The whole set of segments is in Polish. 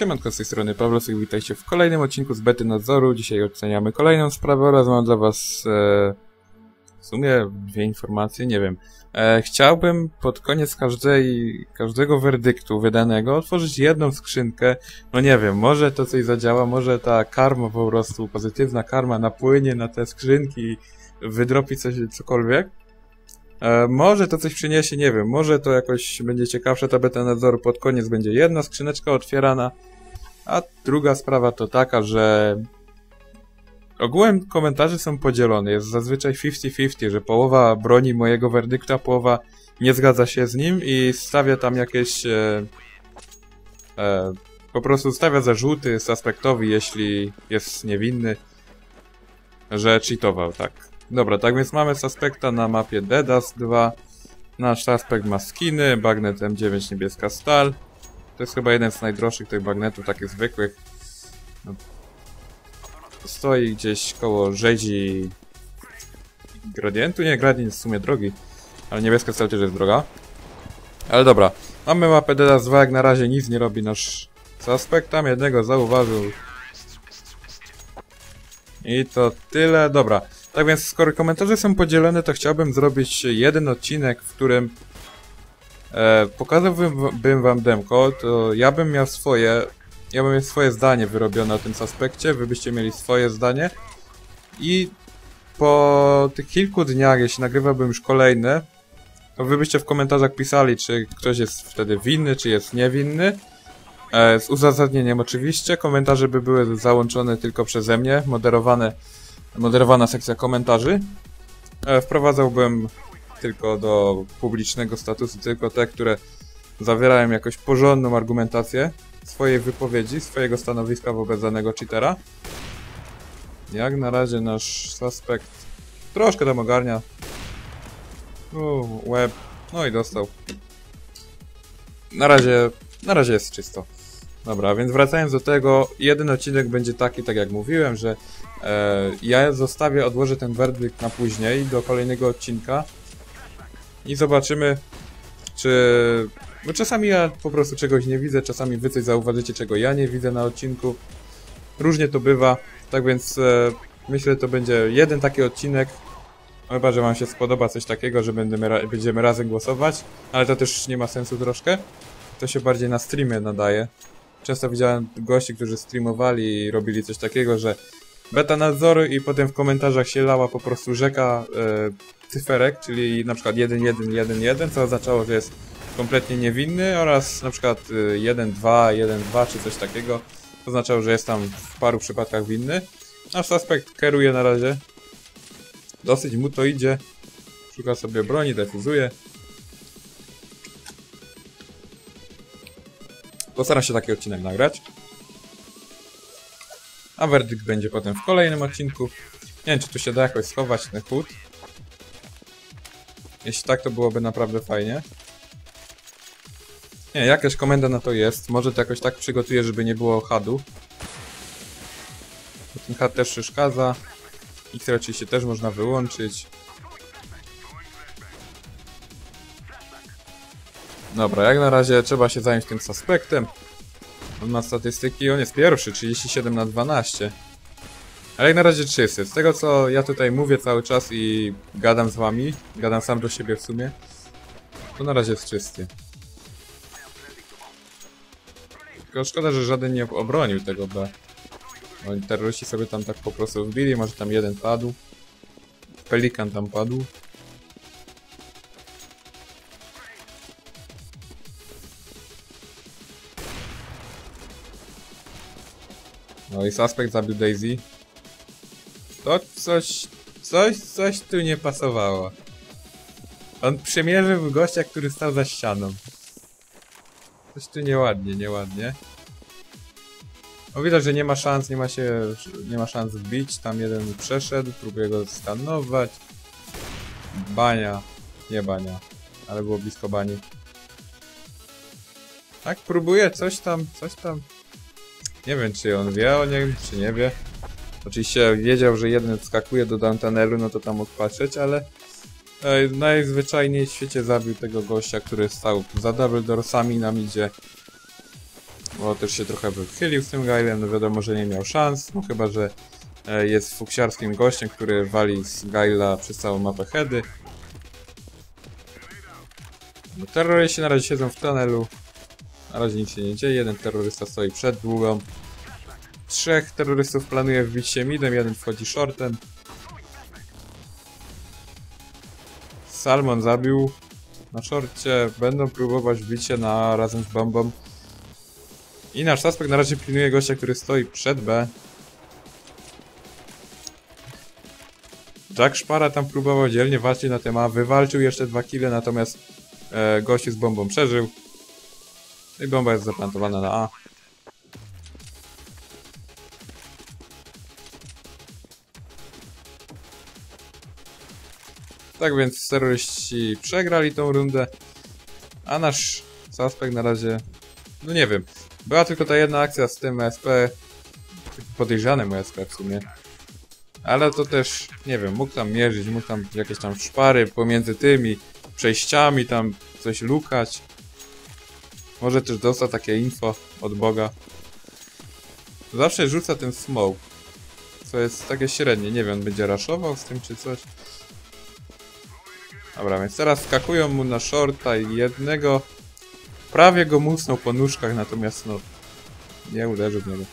Siemanko z tej strony Pawlosek, witajcie w kolejnym odcinku z Bety Nadzoru. Dzisiaj oceniamy kolejną sprawę oraz mam dla was e, w sumie dwie informacje, nie wiem. E, chciałbym pod koniec każdej, każdego werdyktu wydanego otworzyć jedną skrzynkę. No nie wiem, może to coś zadziała, może ta karma po prostu, pozytywna karma napłynie na te skrzynki i wydropi coś, cokolwiek. E, może to coś przyniesie, nie wiem, może to jakoś będzie ciekawsze ta beta nadzoru, pod koniec będzie jedna skrzyneczka otwierana, a druga sprawa to taka, że ogółem komentarze są podzielone, jest zazwyczaj 50-50, że połowa broni mojego werdykta, połowa nie zgadza się z nim i stawia tam jakieś e, e, po prostu stawia zarzuty suspektowi, jeśli jest niewinny, że cheatował, tak. Dobra, tak więc mamy suspekta na mapie Dedas 2. Nasz suspekt ma skiny, bagnet M9 niebieska stal. To jest chyba jeden z najdroższych tych bagnetów, takich zwykłych. No. Stoi gdzieś koło rzezi gradientu. Nie, gradient jest w sumie drogi, ale niebieska stal też jest droga. Ale dobra, mamy mapę Dedas 2, jak na razie nic nie robi nasz suspekt. Tam jednego zauważył. I to tyle, dobra. Tak więc, skoro komentarze są podzielone, to chciałbym zrobić jeden odcinek, w którym e, pokazałbym wam demko, to ja bym miał swoje, ja bym miał swoje zdanie wyrobione o tym aspekcie, wy byście mieli swoje zdanie i po tych kilku dniach, jeśli nagrywałbym już kolejne, to wy byście w komentarzach pisali, czy ktoś jest wtedy winny, czy jest niewinny. E, z uzasadnieniem oczywiście, komentarze by były załączone tylko przeze mnie, moderowane moderowana sekcja komentarzy. E, wprowadzałbym tylko do publicznego statusu tylko te, które zawierają jakąś porządną argumentację swojej wypowiedzi, swojego stanowiska wobec danego cheatera. Jak na razie nasz suspekt troszkę tam ogarnia. U, web. No i dostał. Na razie, na razie jest czysto. Dobra, więc wracając do tego, jeden odcinek będzie taki, tak jak mówiłem, że e, ja zostawię, odłożę ten werdykt na później, do kolejnego odcinka i zobaczymy, czy... Bo czasami ja po prostu czegoś nie widzę, czasami wy coś zauważycie, czego ja nie widzę na odcinku. Różnie to bywa, tak więc e, myślę, to będzie jeden taki odcinek. Chyba, że wam się spodoba coś takiego, że będziemy, będziemy razem głosować, ale to też nie ma sensu troszkę. To się bardziej na streamie nadaje. Często widziałem gości, którzy streamowali i robili coś takiego, że beta nadzoru i potem w komentarzach się lała po prostu rzeka e, cyferek, czyli na przykład 1-1-1-1, co oznaczało, że jest kompletnie niewinny oraz na przykład 1-2, e, 1-2 czy coś takiego. To oznaczało, że jest tam w paru przypadkach winny. Nasz suspekt kieruje na razie. Dosyć mu to idzie. Szuka sobie broni, defuzuje. Postaram się taki odcinek nagrać. A werdykt będzie potem w kolejnym odcinku. Nie wiem, czy tu się da jakoś schować ten chód. Jeśli tak, to byłoby naprawdę fajnie. Nie, jakaś komenda na to jest. Może to jakoś tak przygotuję, żeby nie było hadu. Ten had też przeszkadza. X oczywiście też można wyłączyć. Dobra, jak na razie trzeba się zająć tym suspektem. On ma statystyki, on jest pierwszy, 37 na 12. Ale jak na razie czysty. Z tego co ja tutaj mówię cały czas i gadam z wami, gadam sam do siebie w sumie, to na razie jest czysty. Tylko szkoda, że żaden nie obronił tego B. Bo terroryści sobie tam tak po prostu wbili, może tam jeden padł. Pelikan tam padł. No i suspekt zabił Daisy. To coś, coś, coś tu nie pasowało. On przemierzył gościa, który stał za ścianą. Coś tu nieładnie, nieładnie. O widać, że nie ma szans, nie ma się, nie ma szans wbić. Tam jeden przeszedł, próbuje go skanować. Bania. Nie bania, ale było blisko bani. Tak, próbuje coś tam, coś tam. Nie wiem, czy on wie o nim, czy nie wie. Oczywiście wiedział, że jeden skakuje do downtunnelu, no to tam mógł patrzeć, ale e, najzwyczajniej w świecie zabił tego gościa, który stał za double doorsami na midzie. bo też się trochę wychylił z tym Gailem, no wiadomo, że nie miał szans, no chyba, że e, jest fuksiarskim gościem, który wali z Gaila przez całą mapę heady. No, terroryści na razie siedzą w tunelu, na razie nic się nie dzieje, jeden terrorysta stoi przed długą. Trzech terrorystów planuje wbić się midem, jeden wchodzi shortem. Salmon zabił na szorcie, będą próbować wbić się na razem z bombą. I nasz suspekt na razie pilnuje gościa, który stoi przed B. Jack Szpara tam próbował dzielnie walczyć na temat, wywalczył jeszcze dwa kile, natomiast e, gościu z bombą przeżył. I bomba jest zaplantowana na A. Tak więc terroryści przegrali tą rundę, a nasz suspekt na razie, no nie wiem, była tylko ta jedna akcja z tym SP, podejrzanym SP w sumie, ale to też, nie wiem, mógł tam mierzyć, mógł tam jakieś tam szpary pomiędzy tymi przejściami tam coś lukać. Może też dostał takie info od Boga. Zawsze rzuca ten smoke. Co jest takie średnie, nie wiem, będzie raszował z tym czy coś. Dobra, więc teraz skakują mu na shorta i jednego prawie go musnął po nóżkach, natomiast no nie uderzył w niego.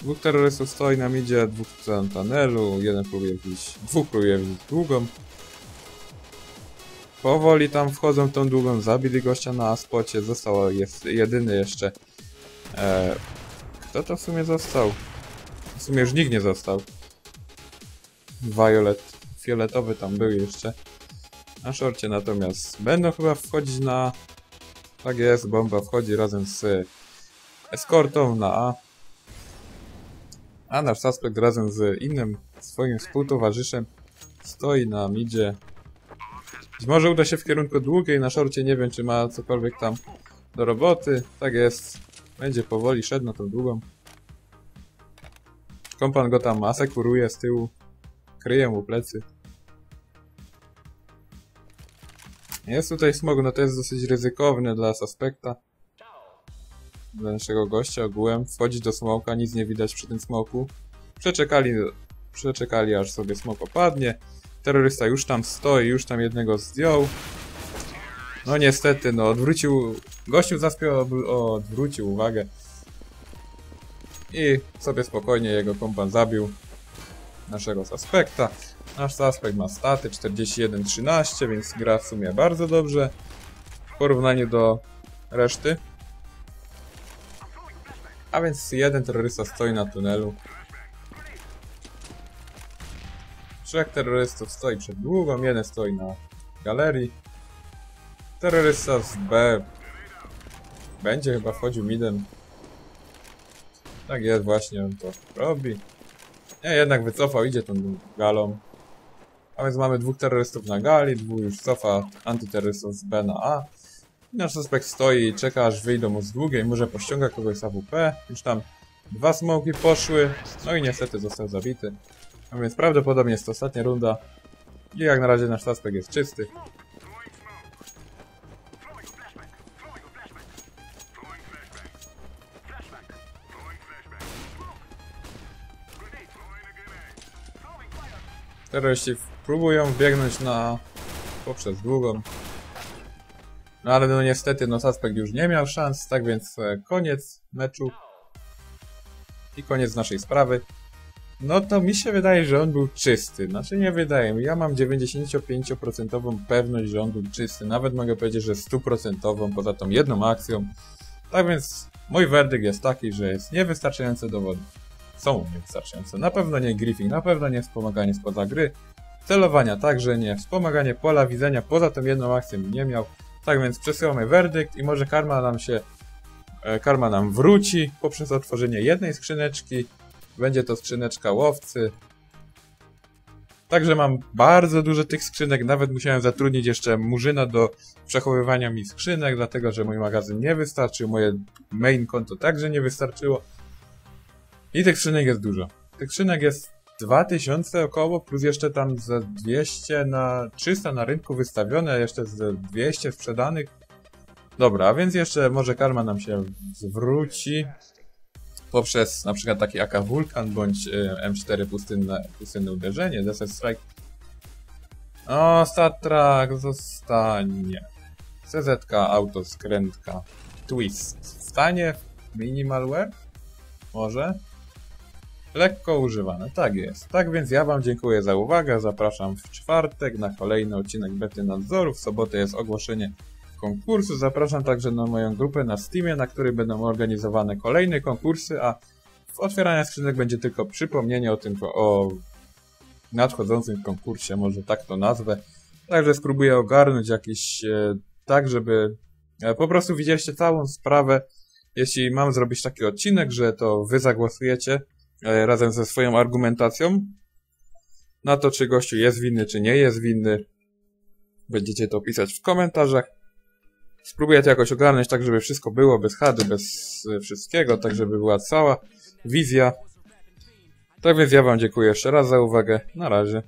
Dwóch terrorystów stoi na midzie, dwóch w tunelu, jeden próbuje wbić, dwóch próbuje wbić długą. Powoli tam wchodzą tą długą, zabili gościa na spocie, został jest jedyny jeszcze. E, kto to w sumie został? W sumie już nikt nie został. Violet, fioletowy tam był jeszcze. Na szorcie natomiast będą chyba wchodzić na... Tak jest, bomba wchodzi razem z eskortą na A. A nasz suspekt razem z innym swoim współtowarzyszem stoi na midzie. Być może uda się w kierunku długiej, na szorcie nie wiem czy ma cokolwiek tam do roboty. Tak jest, będzie powoli szedł na tą długą. Kompan go tam asekuruje z tyłu. Kryje mu plecy. Jest tutaj smog, no to jest dosyć ryzykowne dla suspekta. Dla naszego gościa ogółem. Wchodzić do smoka, nic nie widać przy tym smoku. Przeczekali, przeczekali aż sobie smok opadnie. Terrorysta już tam stoi, już tam jednego zdjął. No niestety, no odwrócił... Gościu zaspiał, odwrócił uwagę. I sobie spokojnie jego kompan zabił naszego suspekta. Nasz suspekt ma staty 41-13, więc gra w sumie bardzo dobrze w porównaniu do reszty. A więc jeden terrorysta stoi na tunelu. Trzech terrorystów stoi przed długą, jeden stoi na galerii. Terrorysta z B będzie chyba wchodził midem. Tak jest, właśnie on to robi. Nie, jednak wycofał, idzie tą galą. A więc mamy dwóch terrorystów na gali, dwóch już cofa antyterrorystów z B na A. I nasz suspekt stoi i czeka aż wyjdą mu z długiej, może pościąga kogoś z AWP. Już tam dwa smoki poszły, no i niestety został zabity. A więc prawdopodobnie jest to ostatnia runda. I jak na razie nasz suspekt jest czysty. Terroryści próbują biegnąć na... poprzez długą. No ale no niestety, no suspekt już nie miał szans, tak więc e, koniec meczu. I koniec naszej sprawy. No to mi się wydaje, że on był czysty. Znaczy nie wydaje mi. Ja mam 95% pewność, że on był czysty. Nawet mogę powiedzieć, że 100% poza tą jedną akcją. Tak więc mój werdykt jest taki, że jest niewystarczające dowody. Są niewystarczające. Na pewno nie griffing, na pewno nie wspomaganie spoza gry. Celowania także nie. Wspomaganie pola widzenia poza tą jedną akcją nie miał. Tak więc przesyłamy werdykt i może karma nam się e, karma nam wróci poprzez otworzenie jednej skrzyneczki. Będzie to skrzyneczka łowcy. Także mam bardzo dużo tych skrzynek, nawet musiałem zatrudnić jeszcze murzyna do przechowywania mi skrzynek, dlatego że mój magazyn nie wystarczył, moje main konto także nie wystarczyło. I tych skrzynek jest dużo. Tych skrzynek jest 2000 około, plus jeszcze tam ze 200 na 300 na rynku wystawione, jeszcze ze 200 sprzedanych. Dobra, a więc jeszcze może karma nam się zwróci poprzez na przykład taki AK Vulkan bądź y, M4 pustynne, pustynne uderzenie, Desert Strike. O, Statrak zostanie. CZ, auto, skrętka, twist. Stanie minimalware? Może? Lekko używane, tak jest. Tak więc ja wam dziękuję za uwagę, zapraszam w czwartek na kolejny odcinek Bety Nadzoru, w sobotę jest ogłoszenie konkursu, zapraszam także na moją grupę na Steamie, na której będą organizowane kolejne konkursy, a w otwieraniu skrzynek będzie tylko przypomnienie o tym, o nadchodzącym konkursie, może tak to nazwę. Także spróbuję ogarnąć jakiś, e, tak żeby e, po prostu widzieliście całą sprawę, jeśli mam zrobić taki odcinek, że to wy zagłosujecie, razem ze swoją argumentacją na to, czy gościu jest winny, czy nie jest winny. Będziecie to pisać w komentarzach. Spróbuję to jakoś ogarnąć tak, żeby wszystko było bez hady, bez e, wszystkiego, tak żeby była cała wizja. Tak więc ja wam dziękuję jeszcze raz za uwagę. Na razie.